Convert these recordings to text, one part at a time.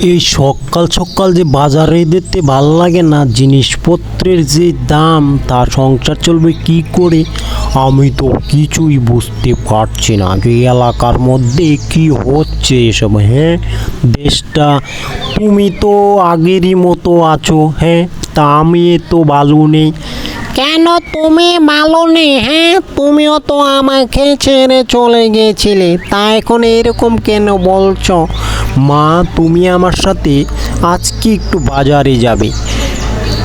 এই সকাল সকাল যে বাজারে যেতে ভালো লাগে না জিনিসপত্রের যে দাম, তার সংসার চলবে কি করে? আমি তো কিছুই বুঝতে পারছি না যে এলাকার মধ্যে কি হচ্ছে এসব হ্যাঁ? দেশটা, তুমি তো আগেরই মতো আছো হ্যাঁ? তা আমি তো ভালো নেই। কেন তুমি ভালো নেই হ্যাঁ? তুমিও তো আমাকে ছেড়ে চলে গিয়েছিলে তা এখন এরকম কেন বলছো? মা তুমি আমার সাথে আজকে একটু বাজারে যাবে।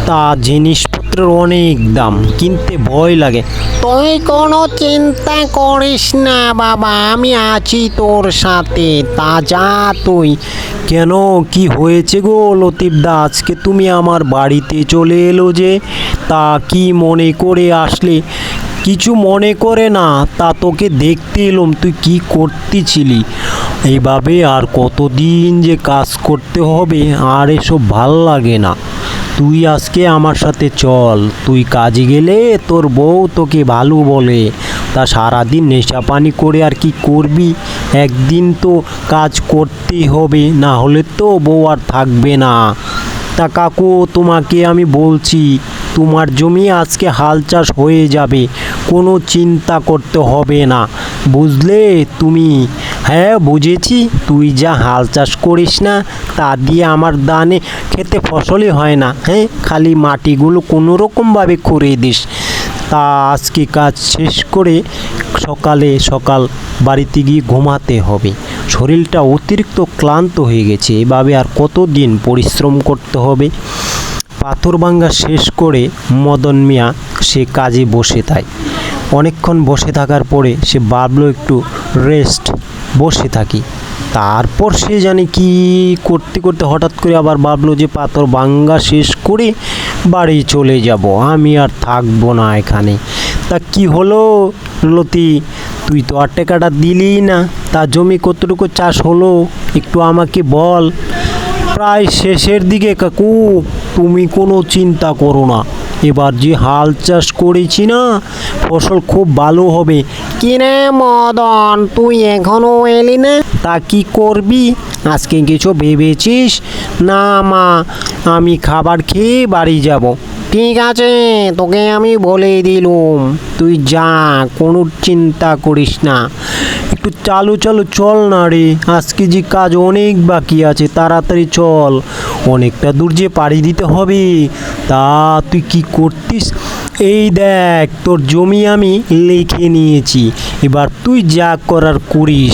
তা জিনিসপত্রের অনেক দাম কিনতে ভয় লাগে। তুই কোনো চিন্তা করিস না বাবা আমি আছি তোর সাথে। তা যা তুই। কেন? কি হয়েছে গো লতিফদা? আজকে তুমি আমার বাড়িতে চলে এলো যে। তা কি মনে করে আসলে? কিছু মনে করে না, তা তোকে দেখতে এলাম, তুই কি করতেছিলি? এইভাবে আর কতদিন যে কাজ করতে হবে, আর এসব ভালো লাগে না। তুই আজকে আমার সাথে চল, তুই কাজে গেলে তোর বউ তোকে ভালো বলে। তা সারাদিন নেশা পানি করে আর কি করবি? একদিন তো কাজ করতেই হবে, না হলে তো বউ আর থাকবে না। তা কাকু, তোমাকে আমি বলছি তোমার জমি আজকে হাল চাষ হয়ে যাবে, কোনো চিন্তা করতে হবে না। বুঝলে তুমি? হ্যাঁ বুঝেছি। তুই যা হাল চাষ করিস না, তা দিয়ে আমার দানে খেতে ফসলই হয় না। হ্যাঁ খালি মাটিগুলো কোনো রকমভাবে করে দিস। তা আজকে কাজ শেষ করে সকালে সকাল বাড়িতে গিয়ে ঘুমাতে হবে। শরীরটা অতিরিক্ত ক্লান্ত হয়ে গেছে। এভাবে আর কতদিন পরিশ্রম করতে হবে? পাথর ভাঙ্গা শেষ করে মদন মিয়া, সে কাজে বসে তাই অনেকক্ষণ বসে থাকার পরে সে ভাবলো, একটু রেস্ট বসে থাকি। তারপর সে জানে কি করতে করতে হঠাৎ করে আবার ভাবলো যে পাথর ভাঙ্গা শেষ করে বাড়ি চলে যাব, আমি আর থাকব না এখানে। তা কি হলো লতি? তুই তো আর টাকাটা দিলি না, তা জমি কতটুকু চাষ হলো? একটু আমাকে বল। প্রায় শেষের দিকে, কাকু, তুমি কোনো চিন্তা করো না। এবার যে হাল চাষ করেছি না, ফসল খুব ভালো হবে। কিরে মদন, তুই এখনও এলি না? তা কি করবি? আজকে কিছু ভেবেছিস? না মা, আমি খাবার খেয়ে বাড়ি যাব। ঠিক আছে, তোকে আমি বলে দিলুম। তুই যা, কোনো চিন্তা করিস না। একটু চালু চালু, চল না রে। আজকে যে কাজ অনেক বাকি আছে, তাড়াতাড়ি চল। অনেকটা দূর যে পাড়ি দিতে হবে, তা তুই কি করতিস? এই দেখ, তোর জমি আমি লিখে নিয়েছি। এবার তুই যা করার করিস।